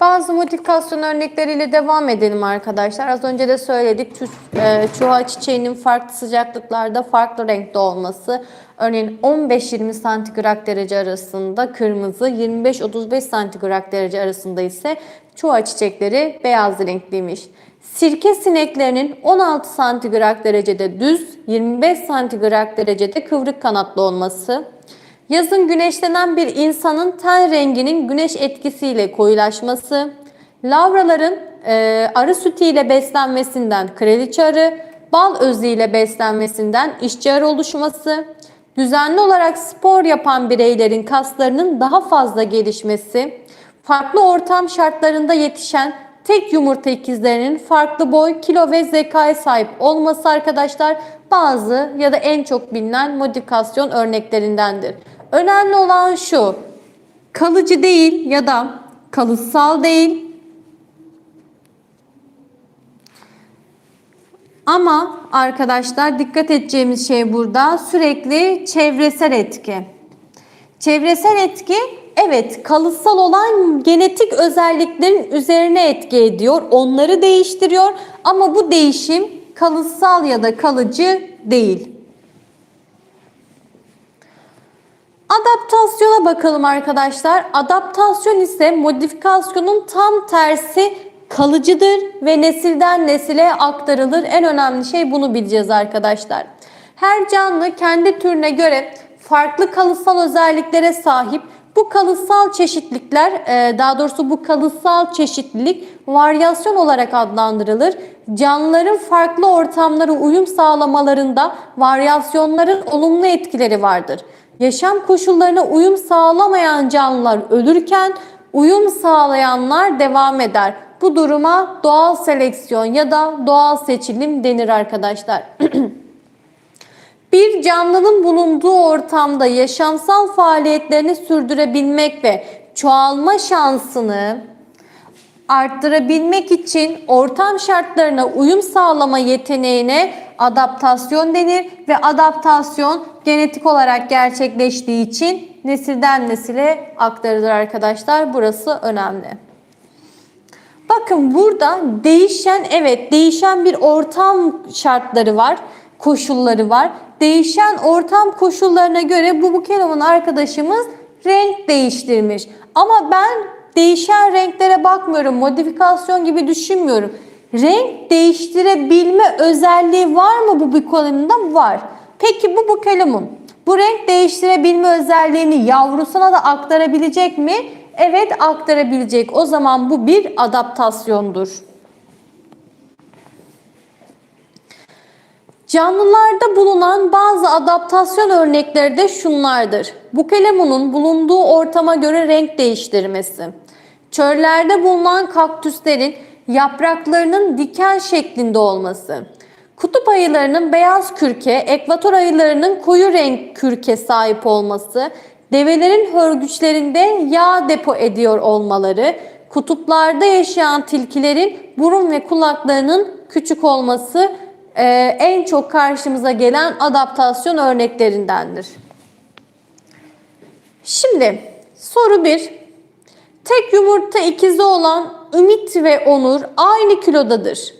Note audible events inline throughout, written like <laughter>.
Bazı modifikasyon örnekleriyle devam edelim arkadaşlar. Az önce de söyledik. E, Çuha çiçeğinin farklı sıcaklıklarda farklı renkte olması. Örneğin 15-20 santigrat derece arasında kırmızı, 25-35 santigrat derece arasında ise çuha çiçekleri beyaz renkliymiş. Sirke sineklerinin 16 santigrat derecede düz, 25 santigrat derecede kıvrık kanatlı olması. Yazın güneşlenen bir insanın ten renginin güneş etkisiyle koyulaşması, lavraların e, arı sütüyle beslenmesinden kraliçe arı, bal özüyle beslenmesinden işçi arı oluşması, düzenli olarak spor yapan bireylerin kaslarının daha fazla gelişmesi, farklı ortam şartlarında yetişen tek yumurta ikizlerinin farklı boy, kilo ve zekaya sahip olması arkadaşlar bazı ya da en çok bilinen modifikasyon örneklerindendir. Önemli olan şu, kalıcı değil ya da kalıtsal değil ama arkadaşlar dikkat edeceğimiz şey burada sürekli çevresel etki. Çevresel etki evet kalıtsal olan genetik özelliklerin üzerine etki ediyor. Onları değiştiriyor ama bu değişim kalıtsal ya da kalıcı değil. Adaptasyona bakalım arkadaşlar. Adaptasyon ise modifikasyonun tam tersi kalıcıdır ve nesilden nesile aktarılır. En önemli şey bunu bileceğiz arkadaşlar. Her canlı kendi türüne göre farklı kalıtsal özelliklere sahip. Bu kalıtsal çeşitlikler, e, daha doğrusu bu kalıtsal çeşitlilik varyasyon olarak adlandırılır. Canlıların farklı ortamlara uyum sağlamalarında varyasyonların olumlu etkileri vardır. Yaşam koşullarına uyum sağlamayan canlılar ölürken uyum sağlayanlar devam eder. Bu duruma doğal seleksiyon ya da doğal seçilim denir arkadaşlar. <clears throat> Bir canlının bulunduğu ortamda yaşamsal faaliyetlerini sürdürebilmek ve çoğalma şansını arttırabilmek için ortam şartlarına uyum sağlama yeteneğine adaptasyon denir ve adaptasyon genetik olarak gerçekleştiği için nesilden nesile aktarılır arkadaşlar. Burası önemli. Bakın burada değişen evet değişen bir ortam şartları var, koşulları var. Değişen ortam koşullarına göre bu bukelomun arkadaşımız renk değiştirmiş. Ama ben değişen renklere bakmıyorum. Modifikasyon gibi düşünmüyorum. Renk değiştirebilme özelliği var mı bu bukelomundan? Var. Peki bu bukelomun bu renk değiştirebilme özelliğini yavrusuna da aktarabilecek mi? Evet aktarabilecek. O zaman bu bir adaptasyondur. Canlılarda bulunan bazı adaptasyon örnekleri de şunlardır. Bukelemunun bulunduğu ortama göre renk değiştirmesi. Çöllerde bulunan kaktüslerin yapraklarının diken şeklinde olması. Kutup ayılarının beyaz kürke, ekvator ayılarının koyu renk kürke sahip olması, develerin hörgüçlerinde yağ depo ediyor olmaları, kutuplarda yaşayan tilkilerin burun ve kulaklarının küçük olması e, en çok karşımıza gelen adaptasyon örneklerindendir. Şimdi soru 1. Tek yumurta ikizi olan Ümit ve Onur aynı kilodadır.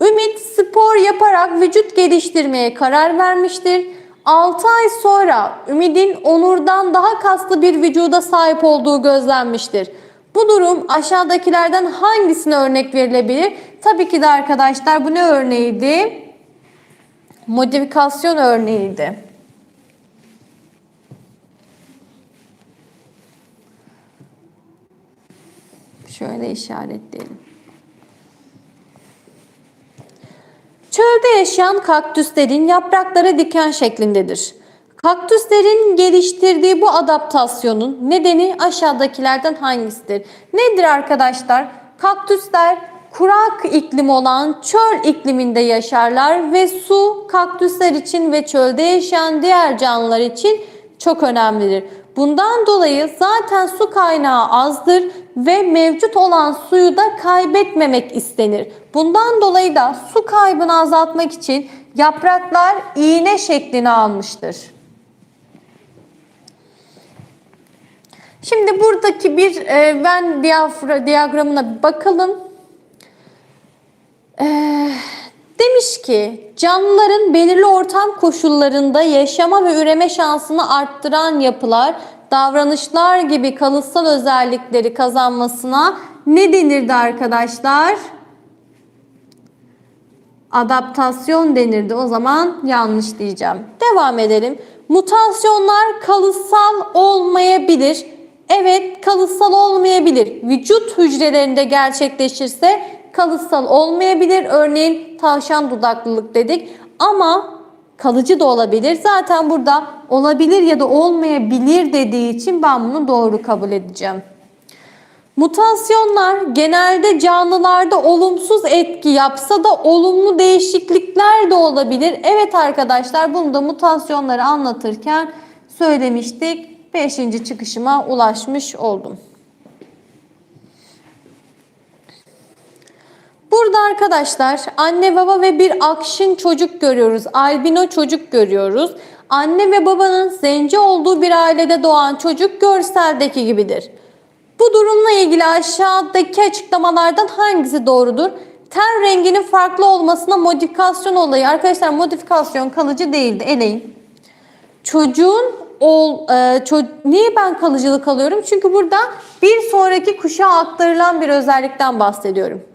Ümit spor yaparak vücut geliştirmeye karar vermiştir. 6 ay sonra Ümit'in Onur'dan daha kaslı bir vücuda sahip olduğu gözlenmiştir. Bu durum aşağıdakilerden hangisine örnek verilebilir? Tabii ki de arkadaşlar bu ne örneğiydi? Modifikasyon örneğiydi. Şöyle işaretleyelim. Çölde yaşayan kaktüslerin yaprakları diken şeklindedir. Kaktüslerin geliştirdiği bu adaptasyonun nedeni aşağıdakilerden hangisidir? Nedir arkadaşlar? Kaktüsler kurak iklim olan çöl ikliminde yaşarlar ve su kaktüsler için ve çölde yaşayan diğer canlılar için çok önemlidir. Bundan dolayı zaten su kaynağı azdır ve mevcut olan suyu da kaybetmemek istenir. Bundan dolayı da su kaybını azaltmak için yapraklar iğne şeklini almıştır. Şimdi buradaki bir e, diyafra, diyagramına bakalım. E, demiş ki canlıların belirli ortam koşullarında yaşama ve üreme şansını arttıran yapılar, davranışlar gibi kalıtsal özellikleri kazanmasına ne denirdi arkadaşlar? adaptasyon denirdi. O zaman yanlış diyeceğim. Devam edelim. Mutasyonlar kalıtsal olmayabilir. Evet, kalıtsal olmayabilir. Vücut hücrelerinde gerçekleşirse kalıtsal olmayabilir. Örneğin tavşan dudaklılık dedik. Ama kalıcı da olabilir. Zaten burada olabilir ya da olmayabilir dediği için ben bunu doğru kabul edeceğim. Mutasyonlar genelde canlılarda olumsuz etki yapsa da olumlu değişiklikler de olabilir. Evet arkadaşlar bunu da mutasyonları anlatırken söylemiştik. Beşinci çıkışıma ulaşmış oldum. Burada arkadaşlar anne baba ve bir akşin çocuk görüyoruz. Albino çocuk görüyoruz. Anne ve babanın zenci olduğu bir ailede doğan çocuk görseldeki gibidir. Bu durumla ilgili aşağıdaki açıklamalardan hangisi doğrudur? Ten renginin farklı olmasına modifikasyon olayı. Arkadaşlar modifikasyon kalıcı değildi. Eleyin. Çocuğun ol, e, ço- niye ben kalıcılık alıyorum? Çünkü burada bir sonraki kuşağa aktarılan bir özellikten bahsediyorum.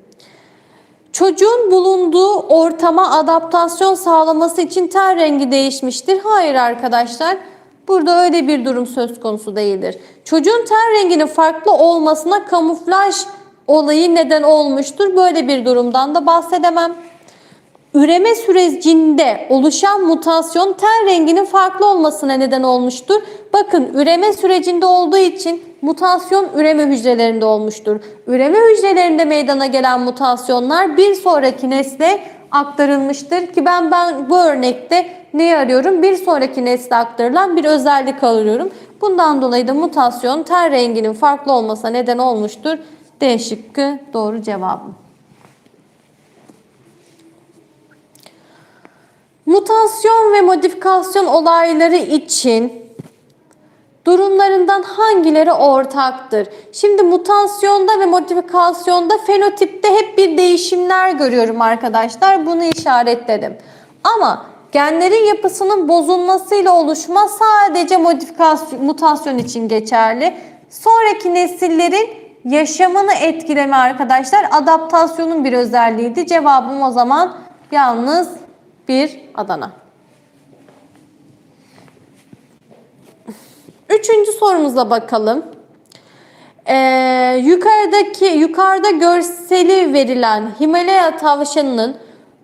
Çocuğun bulunduğu ortama adaptasyon sağlaması için ten rengi değişmiştir. Hayır arkadaşlar. Burada öyle bir durum söz konusu değildir. Çocuğun ten renginin farklı olmasına kamuflaj olayı neden olmuştur. Böyle bir durumdan da bahsedemem. Üreme sürecinde oluşan mutasyon ten renginin farklı olmasına neden olmuştur. Bakın üreme sürecinde olduğu için mutasyon üreme hücrelerinde olmuştur. Üreme hücrelerinde meydana gelen mutasyonlar bir sonraki nesle aktarılmıştır ki ben ben bu örnekte neyi arıyorum? Bir sonraki nesle aktarılan bir özellik arıyorum. Bundan dolayı da mutasyon ten renginin farklı olmasına neden olmuştur. D şıkkı doğru cevabım. Mutasyon ve modifikasyon olayları için durumlarından hangileri ortaktır? Şimdi mutasyonda ve modifikasyonda fenotipte hep bir değişimler görüyorum arkadaşlar. Bunu işaretledim. Ama genlerin yapısının bozulmasıyla oluşma sadece modifikasyon, mutasyon için geçerli. Sonraki nesillerin yaşamını etkileme arkadaşlar adaptasyonun bir özelliğiydi. Cevabım o zaman yalnız bir Adana. Üçüncü sorumuza bakalım. Ee, yukarıdaki yukarıda görseli verilen Himalaya tavşanının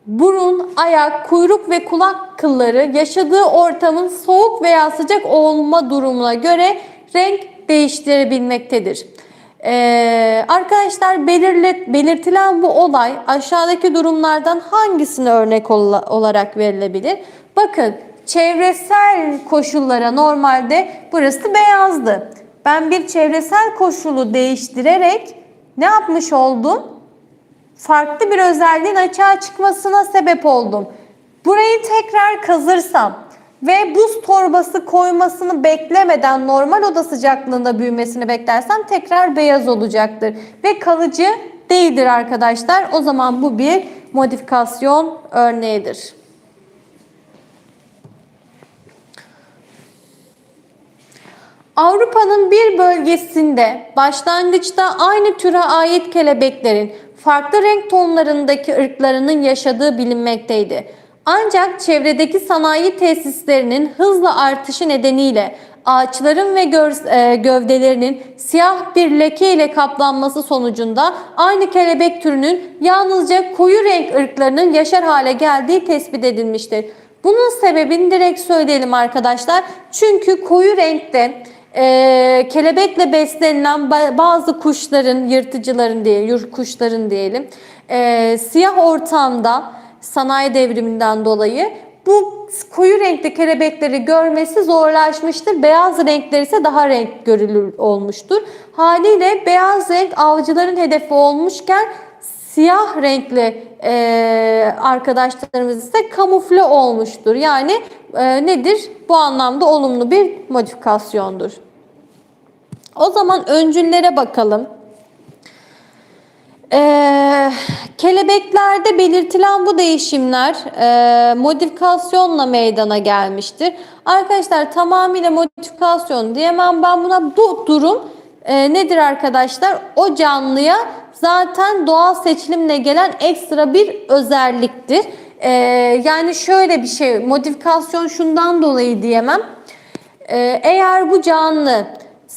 burun, ayak, kuyruk ve kulak kılları yaşadığı ortamın soğuk veya sıcak olma durumuna göre renk değiştirebilmektedir. Ee, arkadaşlar belirlet, belirtilen bu olay aşağıdaki durumlardan hangisine örnek ol- olarak verilebilir? Bakın çevresel koşullara normalde burası beyazdı. Ben bir çevresel koşulu değiştirerek ne yapmış oldum? Farklı bir özelliğin açığa çıkmasına sebep oldum. Burayı tekrar kazırsam ve buz torbası koymasını beklemeden normal oda sıcaklığında büyümesini beklersem tekrar beyaz olacaktır. Ve kalıcı değildir arkadaşlar. O zaman bu bir modifikasyon örneğidir. Avrupa'nın bir bölgesinde başlangıçta aynı türe ait kelebeklerin farklı renk tonlarındaki ırklarının yaşadığı bilinmekteydi. Ancak çevredeki sanayi tesislerinin hızla artışı nedeniyle ağaçların ve e, gövdelerinin siyah bir leke ile kaplanması sonucunda aynı kelebek türünün yalnızca koyu renk ırklarının yaşar hale geldiği tespit edilmiştir. Bunun sebebini direkt söyleyelim arkadaşlar. Çünkü koyu renkte e, kelebekle beslenilen bazı kuşların, yırtıcıların diye, kuşların diyelim, e, siyah ortamda sanayi devriminden dolayı bu koyu renkli kelebekleri görmesi zorlaşmıştır. Beyaz renkler ise daha renk görülür olmuştur. Haliyle beyaz renk avcıların hedefi olmuşken siyah renkli e, arkadaşlarımız ise kamufle olmuştur. Yani e, nedir? Bu anlamda olumlu bir modifikasyondur. O zaman öncüllere bakalım. Ee, kelebeklerde belirtilen bu değişimler e, modifikasyonla meydana gelmiştir. Arkadaşlar tamamıyla modifikasyon diyemem ben buna. Bu durum e, nedir arkadaşlar? O canlıya zaten doğal seçilimle gelen ekstra bir özelliktir. E, yani şöyle bir şey modifikasyon şundan dolayı diyemem. E, eğer bu canlı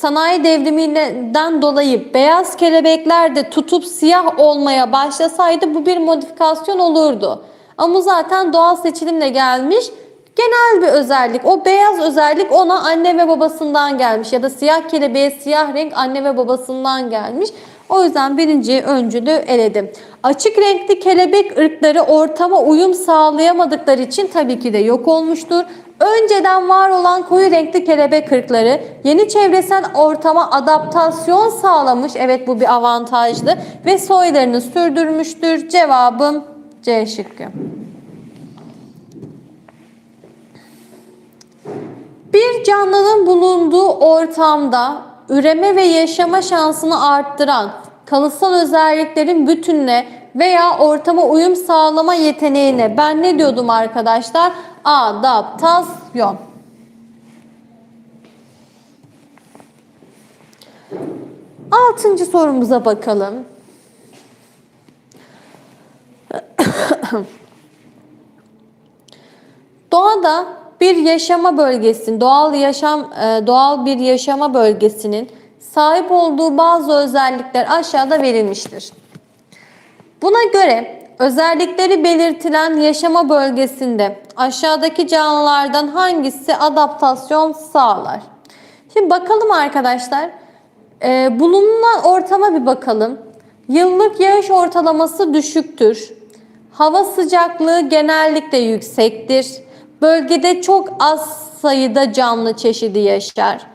sanayi devriminden dolayı beyaz kelebekler de tutup siyah olmaya başlasaydı bu bir modifikasyon olurdu. Ama zaten doğal seçilimle gelmiş genel bir özellik. O beyaz özellik ona anne ve babasından gelmiş ya da siyah kelebeğe siyah renk anne ve babasından gelmiş. O yüzden birinci öncülü eledim. Açık renkli kelebek ırkları ortama uyum sağlayamadıkları için tabii ki de yok olmuştur. Önceden var olan koyu renkli kelebek ırkları yeni çevresel ortama adaptasyon sağlamış. Evet bu bir avantajlı ve soylarını sürdürmüştür. Cevabım C şıkkı. Bir canlının bulunduğu ortamda üreme ve yaşama şansını arttıran kalıtsal özelliklerin bütününe veya ortama uyum sağlama yeteneğine ben ne diyordum arkadaşlar? Adaptasyon. Altıncı sorumuza bakalım. <coughs> Doğada bir yaşama bölgesinin, doğal yaşam, e, doğal bir yaşama bölgesinin sahip olduğu bazı özellikler aşağıda verilmiştir. Buna göre özellikleri belirtilen yaşama bölgesinde aşağıdaki canlılardan hangisi adaptasyon sağlar? Şimdi bakalım arkadaşlar. Ee, bulunan ortama bir bakalım. Yıllık yağış ortalaması düşüktür. Hava sıcaklığı genellikle yüksektir. Bölgede çok az sayıda canlı çeşidi yaşar.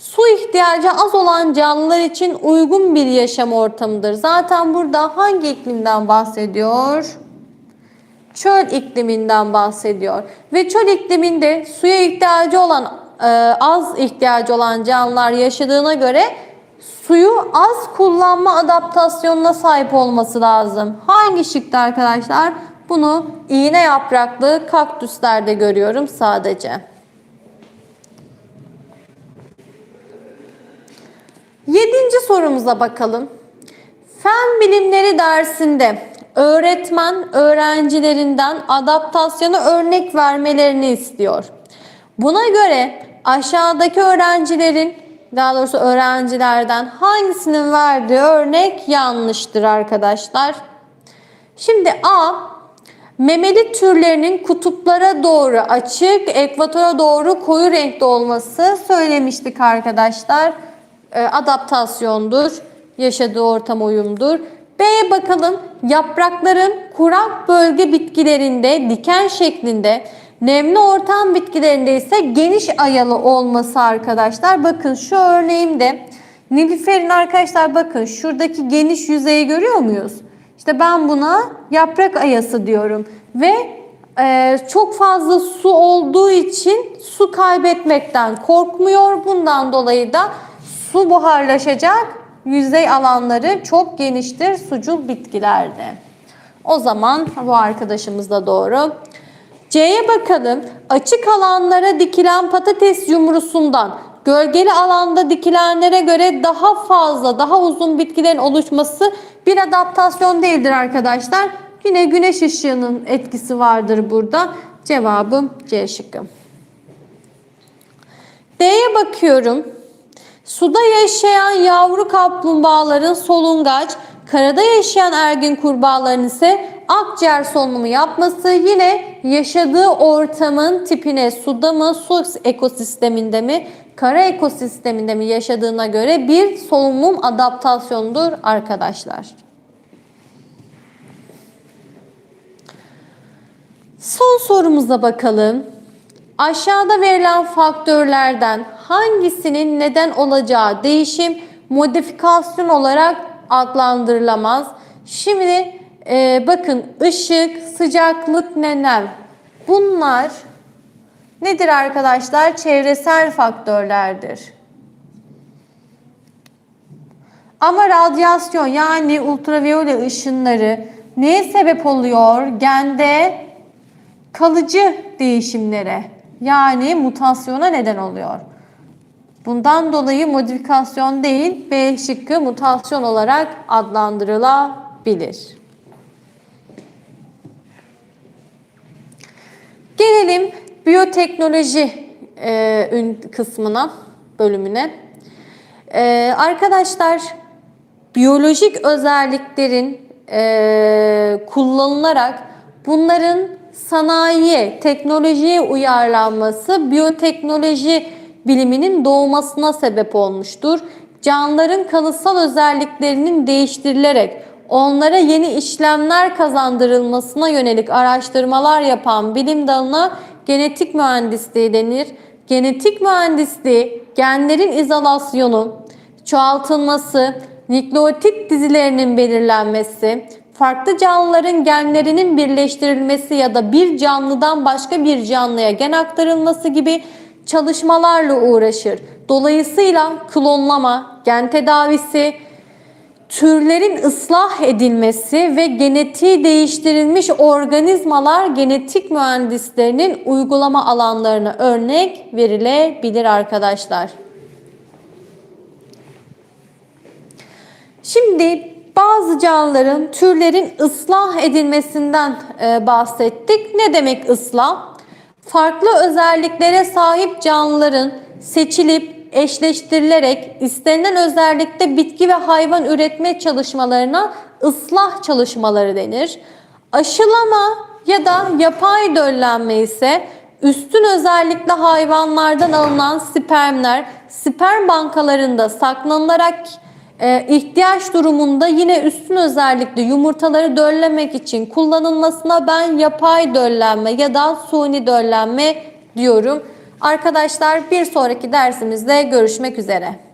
Su ihtiyacı az olan canlılar için uygun bir yaşam ortamıdır. Zaten burada hangi iklimden bahsediyor? Çöl ikliminden bahsediyor. Ve çöl ikliminde suya ihtiyacı olan, e, az ihtiyacı olan canlılar yaşadığına göre suyu az kullanma adaptasyonuna sahip olması lazım. Hangi şıkta arkadaşlar? Bunu iğne yapraklı kaktüslerde görüyorum sadece. Yedinci sorumuza bakalım. Fen bilimleri dersinde öğretmen öğrencilerinden adaptasyona örnek vermelerini istiyor. Buna göre aşağıdaki öğrencilerin daha doğrusu öğrencilerden hangisinin verdiği örnek yanlıştır arkadaşlar? Şimdi A memeli türlerinin kutuplara doğru açık, ekvatora doğru koyu renkte olması söylemiştik arkadaşlar. E, adaptasyondur, yaşadığı ortam uyumdur. B'ye bakalım. Yaprakların kurak bölge bitkilerinde diken şeklinde, nemli ortam bitkilerinde ise geniş ayalı olması arkadaşlar. Bakın şu örneğimde Nilüfer'in arkadaşlar bakın şuradaki geniş yüzeyi görüyor muyuz? İşte ben buna yaprak ayası diyorum ve e, çok fazla su olduğu için su kaybetmekten korkmuyor. Bundan dolayı da su buharlaşacak yüzey alanları çok geniştir sucul bitkilerde. O zaman bu arkadaşımız da doğru. C'ye bakalım. Açık alanlara dikilen patates yumrusundan gölgeli alanda dikilenlere göre daha fazla, daha uzun bitkilerin oluşması bir adaptasyon değildir arkadaşlar. Yine güneş ışığının etkisi vardır burada. Cevabım C şıkkı. D'ye bakıyorum. Suda yaşayan yavru kaplumbağaların solungaç, karada yaşayan ergin kurbağaların ise akciğer solunumu yapması yine yaşadığı ortamın tipine suda mı, su ekosisteminde mi, kara ekosisteminde mi yaşadığına göre bir solunum adaptasyonudur arkadaşlar. Son sorumuza bakalım. Aşağıda verilen faktörlerden hangisinin neden olacağı değişim modifikasyon olarak adlandırılamaz. Şimdi e, bakın ışık, sıcaklık, nem. Bunlar nedir arkadaşlar? Çevresel faktörlerdir. Ama radyasyon yani ultraviyole ışınları neye sebep oluyor? Gende kalıcı değişimlere yani mutasyona neden oluyor. Bundan dolayı modifikasyon değil B şıkkı mutasyon olarak adlandırılabilir. Gelelim biyoteknoloji e, kısmına, bölümüne. E, arkadaşlar biyolojik özelliklerin e, kullanılarak bunların sanayiye, teknolojiye uyarlanması biyoteknoloji biliminin doğmasına sebep olmuştur. Canlıların kalıtsal özelliklerinin değiştirilerek onlara yeni işlemler kazandırılmasına yönelik araştırmalar yapan bilim dalına genetik mühendisliği denir. Genetik mühendisliği genlerin izolasyonu, çoğaltılması, nükleotit dizilerinin belirlenmesi, farklı canlıların genlerinin birleştirilmesi ya da bir canlıdan başka bir canlıya gen aktarılması gibi çalışmalarla uğraşır. Dolayısıyla klonlama, gen tedavisi, türlerin ıslah edilmesi ve genetiği değiştirilmiş organizmalar genetik mühendislerinin uygulama alanlarına örnek verilebilir arkadaşlar. Şimdi bazı canlıların, türlerin ıslah edilmesinden e, bahsettik. Ne demek ıslah? Farklı özelliklere sahip canlıların seçilip eşleştirilerek istenilen özellikte bitki ve hayvan üretme çalışmalarına ıslah çalışmaları denir. Aşılama ya da yapay döllenme ise üstün özellikle hayvanlardan alınan spermler sperm bankalarında saklanılarak e, ihtiyaç durumunda yine üstün özellikle yumurtaları döllemek için kullanılmasına ben yapay döllenme ya da suni döllenme diyorum. Arkadaşlar bir sonraki dersimizde görüşmek üzere.